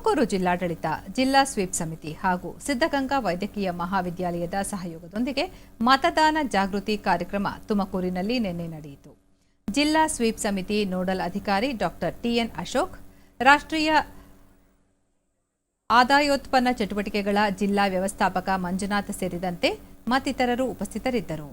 ತುಮಕೂರು ಜಿಲ್ಲಾಡಳಿತ, ಜಿಲ್ಲಾ ಸ್ವೀಪ್ ಸಮಿತಿ ಹಾಗೂ ಸಿದ್ಧಗಂಗಾ ವೈದ್ಯಕೀಯ ಮಹಾವಿದ್ಯಾಲಯದ ಸಹಯೋಗದೊಂದಿಗೆ ಮತದಾನ ಜಾಗೃತಿ ಕಾರ್ಯಕ್ರಮ ತುಮಕೂರಿನಲ್ಲಿ ನಿನ್ನೆ ನಡೆಯಿತು. ಜಿಲ್ಲಾ ಸ್ವೀಪ್ ಸಮಿತಿ ನೋಡಲ್ ಅಧಿಕಾರಿ ಡಾಕ್ಟರ್ ಟಿಎನ್ ಅಶೋಕ್, ರಾಷ್ಟ್ರೀಯ ಆದಾಯೋತ್ಪನ್ನ ಚಟುವಟಿಕೆಗಳ ಜಿಲ್ಲಾ ವ್ಯವಸ್ಥಾಪಕ ಮಂಜುನಾಥ್ ಸೇರಿದಂತೆ ಮತ್ತಿತರರು ಉಪಸ್ಥಿತರಿದ್ದರು.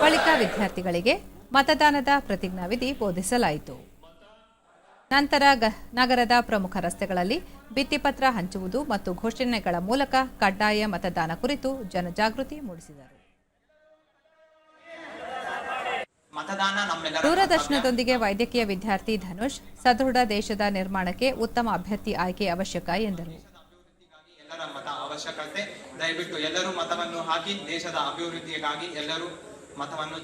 ಬಳಿಕ ವಿದ್ಯಾರ್ಥಿಗಳಿಗೆ ಮತದಾನದ ಪ್ರತಿಜ್ಞಾವಿಧಿ ಬೋಧಿಸಲಾಯಿತು. ನಂತರ ಗ- ನಗರದ ಪ್ರಮುಖ ರಸ್ತೆಗಳಲ್ಲಿ ಭಿತ್ತಿಪತ್ರ ಹಂಚುವುದು ಮತ್ತು ಘೋಷಣೆಗಳ ಮೂಲಕ ಕಡ್ಡಾಯ ಮತದಾನ ಕುರಿತು ಜನಜಾಗೃತಿ ಮೂಡಿಸಿದರು. ದೂರದರ್ಶನದೊಂದಿಗೆ ವೈದ್ಯಕೀಯ ವಿದ್ಯಾರ್ಥಿ ಧನುಷ್ ಸದೃಢ ದೇಶದ ನಿರ್ಮಾಣಕ್ಕೆ ಉತ್ತಮ ಅಭ್ಯರ್ಥಿ ಆಯ್ಕೆ ಅವಶ್ಯಕ ಎಂದರು. ಮತ ಅವಶ್ಯಕತೆ. ದಯವಿಟ್ಟು ಎಲ್ಲರೂ ಮತವನ್ನು ಹಾಕಿ ದೇಶದ ಅಭಿವೃದ್ಧಿಗಾಗಿ ಎಲ್ಲರೂ ಮತವನ್ನು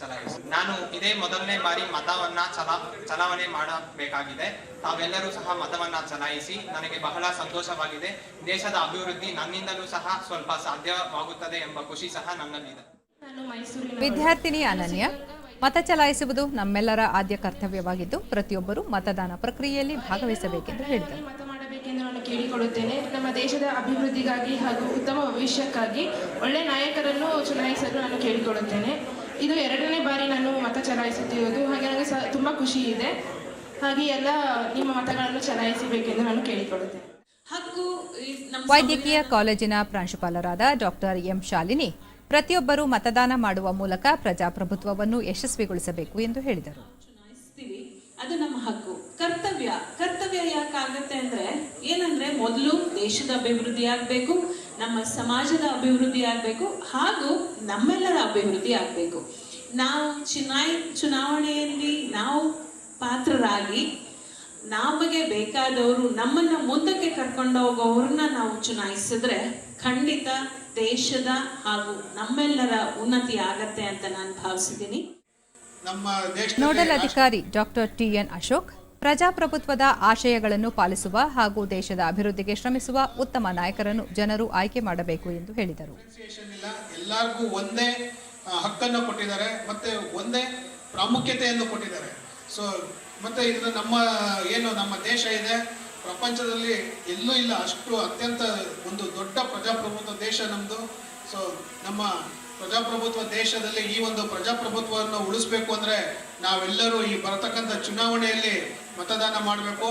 ಚಲಾಯಿಸಿ. ನಾನು ಇದೇ ಮೊದಲನೇ ಬಾರಿ ಮತವನ್ನ ಚಲಾ ಚಲಾವಣೆ ಮಾಡಬೇಕಾಗಿದೆ. ತಾವೆಲ್ಲರೂ ಸಹ ಮತವನ್ನ ಚಲಾಯಿಸಿ. ನನಗೆ ಬಹಳ ಸಂತೋಷವಾಗಿದೆ. ದೇಶದ ಅಭಿವೃದ್ಧಿ ನನ್ನಿಂದಲೂ ಸಹ ಸ್ವಲ್ಪ ಸಾಧ್ಯವಾಗುತ್ತದೆ ಎಂಬ ಖುಷಿ ಸಹ ನನ್ನಲ್ಲಿದೆ. ನಾನು ಮೈಸೂರಿನ ವಿದ್ಯಾರ್ಥಿನಿ ಅನನ್ಯ. ಮತ ಚಲಾಯಿಸುವುದು ನಮ್ಮೆಲ್ಲರ ಆದ್ಯ ಕರ್ತವ್ಯವಾಗಿದ್ದು ಪ್ರತಿಯೊಬ್ಬರು ಮತದಾನ ಪ್ರಕ್ರಿಯೆಯಲ್ಲಿ ಭಾಗವಹಿಸಬೇಕೆಂದು ಹೇಳಿದರು. ಮಾಡಬೇಕೆಂದು ನಾನು ಕೇಳಿಕೊಳ್ಳುತ್ತೇನೆ. ನಮ್ಮ ದೇಶದ ಅಭಿವೃದ್ಧಿಗಾಗಿ ಹಾಗೂ ಉತ್ತಮ ಭವಿಷ್ಯಕ್ಕಾಗಿ ಒಳ್ಳೆ ನಾಯಕರನ್ನು ಚುನಾಯಿಸಲು ನಾನು ಕೇಳಿಕೊಳ್ಳುತ್ತೇನೆ. ಇದು ಎರಡನೇ ಬಾರಿ ನಾನು ಮತ ಚಲಾಯಿಸುತ್ತಿರುವುದು. ಹಾಗೆ ನನಗೆ ಸ ತುಂಬ ಖುಷಿ ಇದೆ. ಹಾಗೆ ಎಲ್ಲ ನಿಮ್ಮ ಮತಗಳನ್ನು ಚಲಾಯಿಸಬೇಕೆಂದು ನಾನು ಕೇಳಿಕೊಳ್ಳುತ್ತೇನೆ. ಹಕ್ಕು ನಮ್ಮ ವೈದ್ಯಕೀಯ ಕಾಲೇಜಿನ ಪ್ರಾಂಶುಪಾಲರಾದ ಡಾಕ್ಟರ್ ಎಂ ಶಾಲಿನಿ ಪ್ರತಿಯೊಬ್ಬರೂ ಮತದಾನ ಮಾಡುವ ಮೂಲಕ ಪ್ರಜಾಪ್ರಭುತ್ವವನ್ನು ಯಶಸ್ವಿಗೊಳಿಸಬೇಕು ಎಂದು ಹೇಳಿದರು. ಚುನಾಯಿಸ್ತೀವಿ. ಅದು ನಮ್ಮ ಹಕ್ಕು. ಕರ್ತವ್ಯ. ಕರ್ತವ್ಯ ಯಾಕಾಗತ್ತೆ ಅಂದ್ರೆ ಏನಂದ್ರೆ ಮೊದಲು ದೇಶದ ಅಭಿವೃದ್ಧಿ ಆಗ್ಬೇಕು ನಮ್ಮ ಸಮಾಜದ ಅಭಿವೃದ್ಧಿ ಆಗ್ಬೇಕು ಹಾಗೂ ನಮ್ಮೆಲ್ಲರ ಅಭಿವೃದ್ಧಿ ಆಗ್ಬೇಕು. ನಾವು ಚುನಾಯ್ ಚುನಾವಣೆಯಲ್ಲಿ ನಾವು ಪಾತ್ರರಾಗಿ ನಮಗೆ ಬೇಕಾದವರು ನಮ್ಮನ್ನ ಮುಂದಕ್ಕೆ ಕರ್ಕೊಂಡು ಹೋಗೋವ್ರನ್ನ ನಾವು ಚುನಾಯಿಸಿದ್ರೆ ಖಂಡಿತ ದೇಶದ ಹಾಗೂ ನಮ್ಮೆಲ್ಲರ ಉನ್ನತಿ ಆಗತ್ತೆ ಅಂತ ನಾನು ಭಾವಿಸಿದ್ದೀನಿ. ನೋಡಲ್ ಅಧಿಕಾರಿ ಡಾಕ್ಟರ್ ಟಿಎನ್ ಅಶೋಕ್ ಪ್ರಜಾಪ್ರಭುತ್ವದ ಆಶಯಗಳನ್ನು ಪಾಲಿಸುವ ಹಾಗೂ ದೇಶದ ಅಭಿವೃದ್ಧಿಗೆ ಶ್ರಮಿಸುವ ಉತ್ತಮ ನಾಯಕರನ್ನು ಜನರು ಆಯ್ಕೆ ಮಾಡಬೇಕು ಎಂದು ಹೇಳಿದರು. ಎಲ್ಲರಿಗೂ ಒಂದೇ ಹಕ್ಕನ್ನು ಕೊಟ್ಟಿದ್ದಾರೆ, ಮತ್ತೆ ಒಂದೇ ಪ್ರಾಮುಖ್ಯತೆಯನ್ನು ಕೊಟ್ಟಿದ್ದಾರೆ. ಸೊ ಮತ್ತೆ ಇದು ನಮ್ಮ, ಏನು ನಮ್ಮ ದೇಶ ಇದೆ, ಪ್ರಪಂಚದಲ್ಲಿ ಎಲ್ಲೂ ಇಲ್ಲ, ಅಷ್ಟು ಅತ್ಯಂತ ಒಂದು ದೊಡ್ಡ ಪ್ರಜಾಪ್ರಭುತ್ವ ದೇಶ ನಮ್ಮದು ಸೊ ನಮ್ಮ ಪ್ರಜಾಪ್ರಭುತ್ವ ದೇಶದಲ್ಲಿ ಈ ಒಂದು ಪ್ರಜಾಪ್ರಭುತ್ವವನ್ನು ಉಳಿಸ್ಬೇಕು ಅಂದ್ರೆ ನಾವೆಲ್ಲರೂ ಈ ಬರತಕ್ಕಂಥ ಚುನಾವಣೆಯಲ್ಲಿ ಮತದಾನ ಮಾಡಬೇಕು.